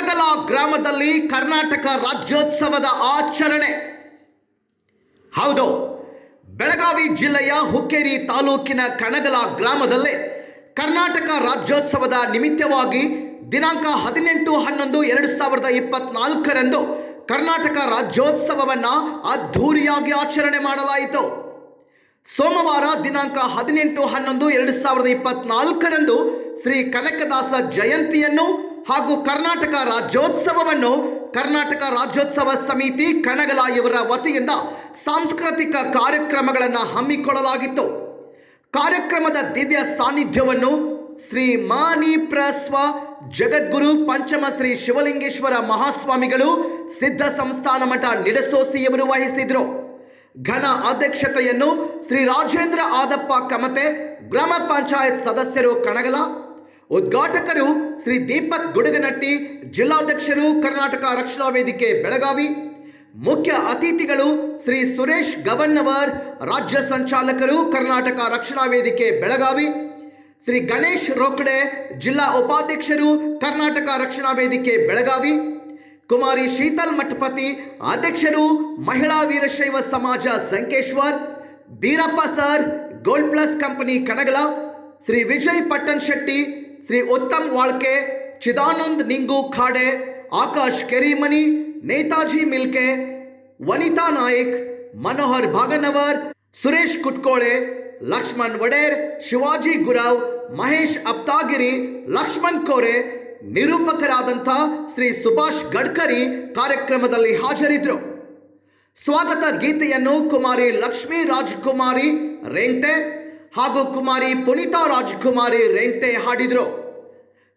ಕಣಗಲ ಗ್ರಾಮದಲ್ಲಿ ಕರ್ನಾಟಕ ರಾಜ್ಯೋತ್ಸವದ ಆಚರಣೆ. ಹೌದು, ಬೆಳಗಾವಿ ಜಿಲ್ಲೆಯ ಹುಕ್ಕೇರಿ ತಾಲೂಕಿನ ಕಣಗಲ ಗ್ರಾಮದಲ್ಲಿ ಕರ್ನಾಟಕ ರಾಜ್ಯೋತ್ಸವದ ನಿಮಿತ್ತವಾಗಿ ದಿನಾಂಕ ಹದಿನೆಂಟು ಹನ್ನೊಂದು ಎರಡು ಸಾವಿರದ ಇಪ್ಪತ್ನಾಲ್ಕರಂದು ಕರ್ನಾಟಕ ರಾಜ್ಯೋತ್ಸವವನ್ನ ಅದ್ಧೂರಿಯಾಗಿ ಆಚರಣೆ ಮಾಡಲಾಯಿತು. ಸೋಮವಾರ ದಿನಾಂಕ ಹದಿನೆಂಟು ಹನ್ನೊಂದು ಎರಡು ಸಾವಿರದ ಇಪ್ಪತ್ನಾಲ್ಕರಂದು ಶ್ರೀ ಕನಕದಾಸ ಜಯಂತಿಯನ್ನು ಹಾಗೂ ಕರ್ನಾಟಕ ರಾಜ್ಯೋತ್ಸವವನ್ನು ಕರ್ನಾಟಕ ರಾಜ್ಯೋತ್ಸವ ಸಮಿತಿ ಕಣಗಲ ಇವರ ವತಿಯಿಂದ ಸಾಂಸ್ಕೃತಿಕ ಕಾರ್ಯಕ್ರಮಗಳನ್ನು ಹಮ್ಮಿಕೊಳ್ಳಲಾಗಿತ್ತು. ಕಾರ್ಯಕ್ರಮದ ದಿವ್ಯ ಸಾನ್ನಿಧ್ಯವನ್ನು ಶ್ರೀ ಮಾನಿ ಪ್ರಸ್ವ ಜಗದ್ಗುರು, ಪಂಚಮ ಶ್ರೀ ಶಿವಲಿಂಗೇಶ್ವರ ಮಹಾಸ್ವಾಮಿಗಳು, ಸಿದ್ಧ ಸಂಸ್ಥಾನ ಮಠ ನಿಡಸೋಸಿಯವರು ವಹಿಸಿದರು. ಘನ ಅಧ್ಯಕ್ಷತೆಯನ್ನು ಶ್ರೀ ರಾಜೇಂದ್ರ ಆದಪ್ಪ ಕಮತೆ, ಗ್ರಾಮ ಪಂಚಾಯತ್ ಸದಸ್ಯರು ಕಣಗಲ ಉದ್ಘಾಟಕರು ಶ್ರೀ ದೀಪಕ್ ಗುಡುಗನಟ್ಟಿ, ಜಿಲ್ಲಾಧ್ಯಕ್ಷರು ಕರ್ನಾಟಕ ರಕ್ಷಣಾ ವೇದಿಕೆ, ಬೆಳಗಾವಿ. ಮುಖ್ಯ ಅತಿಥಿಗಳು ಶ್ರೀ ಸುರೇಶ್ ಗವನ್ನವರ್, ರಾಜ್ಯ ಸಂಚಾಲಕರು ಕರ್ನಾಟಕ ರಕ್ಷಣಾ ವೇದಿಕೆ, ಬೆಳಗಾವಿ. ಶ್ರೀ ಗಣೇಶ್ ರೋಕಡೆ, ಜಿಲ್ಲಾ ಉಪಾಧ್ಯಕ್ಷರು ಕರ್ನಾಟಕ ರಕ್ಷಣಾ ವೇದಿಕೆ, ಬೆಳಗಾವಿ. ಕುಮಾರಿ ಶೀತಲ್ ಮಠಪತಿ, ಅಧ್ಯಕ್ಷರು ಮಹಿಳಾ ವೀರಶೈವ ಸಮಾಜ Sankeshwar. Birappa sir, gold plus company Kanagala Shri Vijay Patna Shetty Shri Uttam Walke, Chidanand ನಿಂಗು ಖಾಡೆ, ಆಕಾಶ್ ಕೆರಿಮನಿ, ನೇತಾಜಿ ಮಿಲ್ಕೆ, ವನಿತಾ ನಾಯಕ್, ಮನೋಹರ್ ಭಾಗನವರ್, ಸುರೇಶ್ ಕುಟ್ಕೋಳೆ, ಲಕ್ಷ್ಮಣ್ ವಡೇರ್ ಶಿವಾಜಿ ಗುರಾವ್, ಮಹೇಶ್ ಅಪ್ತಾಗಿರಿ, ಲಕ್ಷ್ಮಣ್ ಕೋರೆ ನಿರೂಪಕರಾದಂಥ ಶ್ರೀ ಸುಭಾಷ್ ಗಡ್ಕರಿ ಕಾರ್ಯಕ್ರಮದಲ್ಲಿ ಹಾಜರಿದ್ದರು ಸ್ವಾಗತ ಗೀತೆಯನ್ನು ಕುಮಾರಿ ಲಕ್ಷ್ಮೀ ರಾಜ್ಕುಮಾರಿ ರೆಂಟೆ ಹಾಗೂ ಕುಮಾರಿ ಪುನೀತಾ ರಾಜ್ಕುಮಾರಿ ರೆಂಟೆ ಹಾಡಿದರು.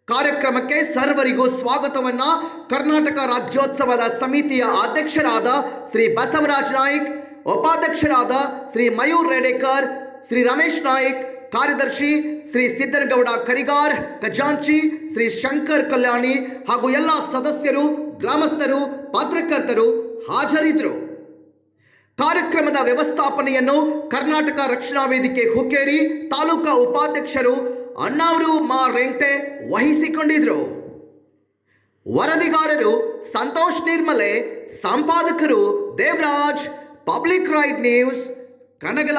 ಕಾರ್ಯಕ್ರಮಕ್ಕೆ ಸರ್ವರಿಗೂ ಸ್ವಾಗತವನ್ನ ಕರ್ನಾಟಕ ರಾಜ್ಯೋತ್ಸವದ ಸಮಿತಿಯ ಅಧ್ಯಕ್ಷರಾದ ಶ್ರೀ ಬಸವರಾಜ್ ನಾಯ್ಕ್, ಉಪಾಧ್ಯಕ್ಷರಾದ ಶ್ರೀ ಮಯೂರ್ ರೆಡೇಕರ್, ಶ್ರೀ ರಮೇಶ್ ನಾಯ್ಕ್, ಕಾರ್ಯದರ್ಶಿ ಶ್ರೀ ಸಿದ್ದರಗೌಡ ಕರಿಗಾರ್, ಖಜಾಂಚಿ ಶ್ರೀ ಶಂಕರ್ ಕಲ್ಯಾಣಿ ಹಾಗೂ ಎಲ್ಲ ಸದಸ್ಯರು, ಗ್ರಾಮಸ್ಥರು, ಪತ್ರಕರ್ತರು ಹಾಜರಿದ್ದರು ಕಾರ್ಯಕ್ರಮದ ವ್ಯವಸ್ಥಾಪನೆಯನ್ನು ಕರ್ನಾಟಕ ರಕ್ಷಣಾ ವೇದಿಕೆ ಹುಕ್ಕೇರಿ ತಾಲೂಕಾ ಉಪಾಧ್ಯಕ್ಷರು ಅಣ್ಣಾವರು ಮಾ ರೆಂಟೆ ವಹಿಸಿಕೊಂಡಿದ್ರು. ವರದಿಗಾರರು Santosh Nirmale, ಸಂಪಾದಕರು Devaraj, public right news, Kanagala.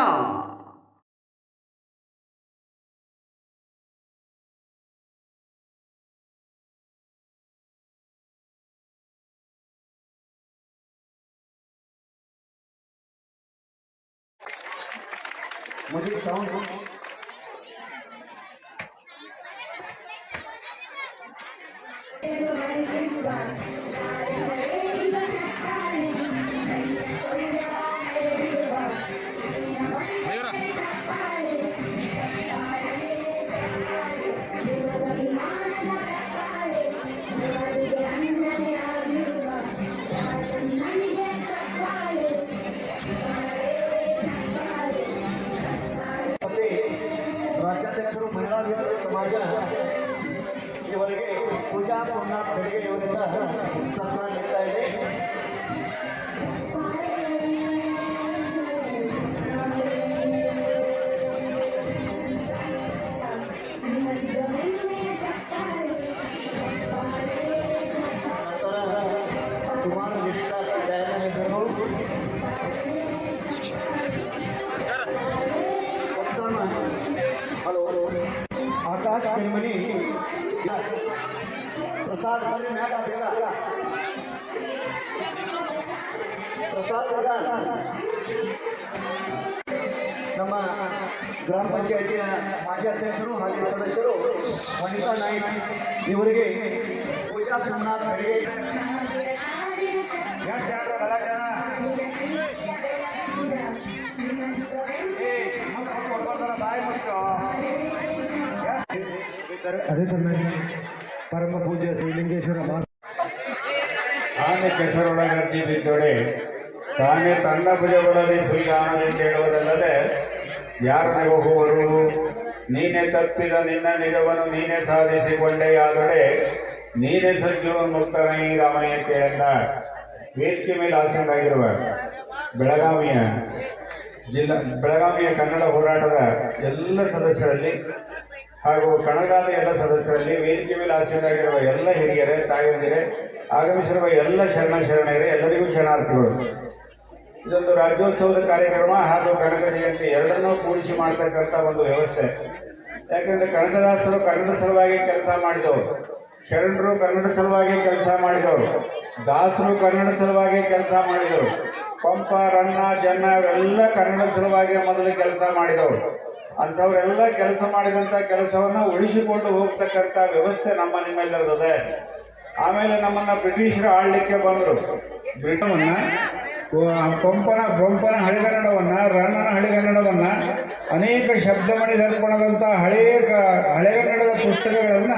मुझे साउंड ಪೂಜಾ ಸೋಮನಾಥ್ ಬೆಳಗ್ಗೆ ಇವರಿಂದ ಸನ್ಮಾನ ನೀಡ್ತಾ ಇದೆ ನಂತರ ಕುಮಾರ ಮಿಶ್ರಾ ದಯಾನಂದರು ಉತ್ತಮ ಹಲೋ ಆಕಾಶ್ ಕೆಮ್ಮನಿ ಪ್ರಸಾದ್ ಬನ್ನಿ ಮ್ಯಾಗ ಬೇಗ ಪ್ರಸಾದ್ ಬೇಗ ನಮ್ಮ ಗ್ರಾಮ ಪಂಚಾಯತಿಯ ಮಾಜಿ ಅಧ್ಯಕ್ಷರು ಮಾಜಿ ಸದಸ್ಯರು ವನಿತಾ ನಾಯ್ಕ್ ಇವರಿಗೆ ಪೂಜಾ ಸೋಮನಾಥ್ ಬೆಳಗ್ಗೆ ಅದೇ ಸಮಯ ಪರಮ ಪೂಜ್ಯ ಶ್ರೀಲಿಂಗೇಶ್ವರ ಮಾ ಆನೆ ಕೆಸರೊಳಗರ್ಜಿ ಬಿದ್ದೋಡೆ ತಾನೇ ತನ್ನ ಭುಜವೊಳಗೆ ಸುಯ್ಯಾನದೆಂದು ಹೇಳುವುದಲ್ಲದೆ ಯಾರನೆ ಹೋಗುವರು ನೀನೇ ತಪ್ಪಿದ ನಿನ್ನ ನಿಜವನ್ನು ನೀನೇ ಸಾಧಿಸಿಕೊಂಡೆಯಾದೊಡೆ ನೀನೇ ಮುಕ್ತನೇ ಮುಕ್ತನೈ ರಾಮಯ್ಯತೆಯನ್ನ ವೇದಿಕೆ ಮೇಲೆ ಆಸೀನರಾಗಿರುವ ಬೆಳಗಾವಿಯ ಜಿಲ್ಲಾ ಬೆಳಗಾವಿಯ ಕನ್ನಡ ಹೋರಾಟದ ಎಲ್ಲ ಸದಸ್ಯರಲ್ಲಿ ಹಾಗೂ ಕಣಗಾದ ಎಲ್ಲ ಸದಸ್ಯರಲ್ಲಿ ವೇದಿಕೆ ಮೇಲೆ ಎಲ್ಲ ಹಿರಿಯರೇ, ತಾಯಂದಿರೇ, ಆಗಮಿಸಿರುವ ಎಲ್ಲ ಶರಣ ಶರಣರೇ ಎಲ್ಲರಿಗೂ ಶರಣಾರ್ಥಿಗಳು. ಇದೊಂದು ರಾಜ್ಯೋತ್ಸವದ ಕಾರ್ಯಕ್ರಮ ಹಾಗೂ ಕನಕ ಜಯಂತಿ ಎರಡನ್ನೂ ಕೂಡಿಸಿ ಮಾಡ್ತಕ್ಕಂಥ ಒಂದು ವ್ಯವಸ್ಥೆ. ಯಾಕಂದ್ರೆ ಕನ್ನಡದಾಸರು ಕನ್ನಡ ಸಲುವಾಗಿ ಕೆಲಸ ಮಾಡಿದವರು, ಶರಣರು ಕನ್ನಡ ಸಲುವಾಗಿ ಕೆಲಸ ಮಾಡಿದವರು, ದಾಸರು ಕನ್ನಡ ಸಲುವಾಗಿ ಕೆಲಸ ಮಾಡಿದವರು, ಪಂಪ, ರನ್ನ, ಜನ್ನ ಇವೆಲ್ಲ ಕನ್ನಡ ಸಲುವಾಗಿ ಮೊದಲು ಕೆಲಸ ಮಾಡಿದವರು. ಅಂಥವರೆಲ್ಲ ಕೆಲಸ ಮಾಡಿದಂಥ ಕೆಲಸವನ್ನು ಉಳಿಸಿಕೊಂಡು ಹೋಗ್ತಕ್ಕಂಥ ವ್ಯವಸ್ಥೆ ನಮ್ಮ ನಿಮ್ಮೆಲ್ಲರದಿದೆ. ಆಮೇಲೆ ನಮ್ಮನ್ನ ಬ್ರಿಟಿಷರು ಆಳ್ಲಿಕ್ಕೆ ಬಂದರು. ಬ್ರಿಟನ್ ಪಂಪನ ಪಂಪನ ಹಳೆಗನ್ನಡವನ್ನ ರನ್ನನ ಹಳೆಗನ್ನಡವನ್ನ ಅನೇಕ ಶಬ್ದಮಣಿ ದರ್ಪಣದಂಥ ಹಳೆಯ ಹಳೆಗನ್ನಡದ ಪುಸ್ತಕಗಳನ್ನು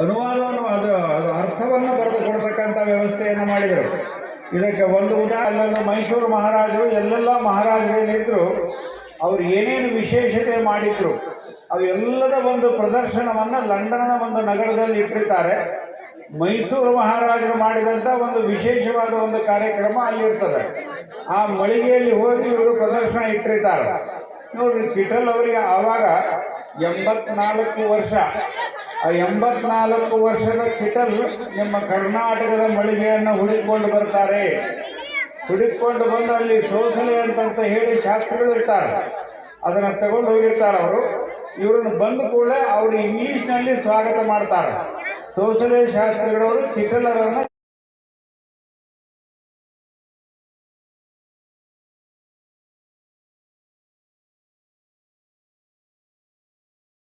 ಅನುವಾದವನ್ನು ಅದು ಅದು ಅರ್ಥವನ್ನು ಬರೆದು ಕೊಡ್ತಕ್ಕಂಥ ವ್ಯವಸ್ಥೆಯನ್ನು ಮಾಡಿದರು. ಇದಕ್ಕೆ ಒಂದು ಉದಾಹರಣೆ, ಮೈಸೂರು ಮಹಾರಾಜರು ಎಲ್ಲೆಲ್ಲ ಮಹಾರಾಜರೇನಿದ್ರು ಅವ್ರು ಏನೇನು ವಿಶೇಷತೆ ಮಾಡಿದ್ರು, ಅವೆಲ್ಲದ ಒಂದು ಪ್ರದರ್ಶನವನ್ನು ಲಂಡನ್ನ ಒಂದು ನಗರದಲ್ಲಿ ಇಟ್ಟಿರ್ತಾರೆ. ಮೈಸೂರು ಮಹಾರಾಜರು ಮಾಡಿದಂಥ ಒಂದು ವಿಶೇಷವಾದ ಒಂದು ಕಾರ್ಯಕ್ರಮ ಅಲ್ಲಿರ್ತದೆ. ಆ ಮಳಿಗೆಯಲ್ಲಿ ಹೋಗಿ ಇವರು ಪ್ರದರ್ಶನ ಇಟ್ಟಿರ್ತಾರೆ. ನೋಡ್ರಿ, ಕಿಟಲ್ ಅವರಿಗೆ ಆವಾಗ ಎಂಬತ್ನಾಲ್ಕು ವರ್ಷ. ಆ ಎಂಬತ್ನಾಲ್ಕು ವರ್ಷದ ಕಿಟಲ್ ನಿಮ್ಮ ಕರ್ನಾಟಕದ ಮಳಿಗೆಯನ್ನು ಹುಡುಕಿಕೊಂಡು ಬರ್ತಾರೆ. ಹುಡುಕಿಕೊಂಡು ಬಂದು ಅಲ್ಲಿ ಶೋಷಣೆ ಅಂತಂತ ಹೇಳಿ ಶಾಸ್ತ್ರಗಳು ಇರ್ತಾರೆ. ಅದನ್ನ ತಗೊಂಡು ಹೋಗಿರ್ತಾರೆ ಅವರು. ಇವ್ರನ್ನ ಬಂದ ಕೂಡಲೇ ಅವರು ಇಂಗ್ಲಿಷ್ನಲ್ಲಿ ಸ್ವಾಗತ ಮಾಡ್ತಾರೆ. ಶೋಷಣೆ ಶಾಸ್ತ್ರಗಳವರು ಕಿಟಲರನ್ನ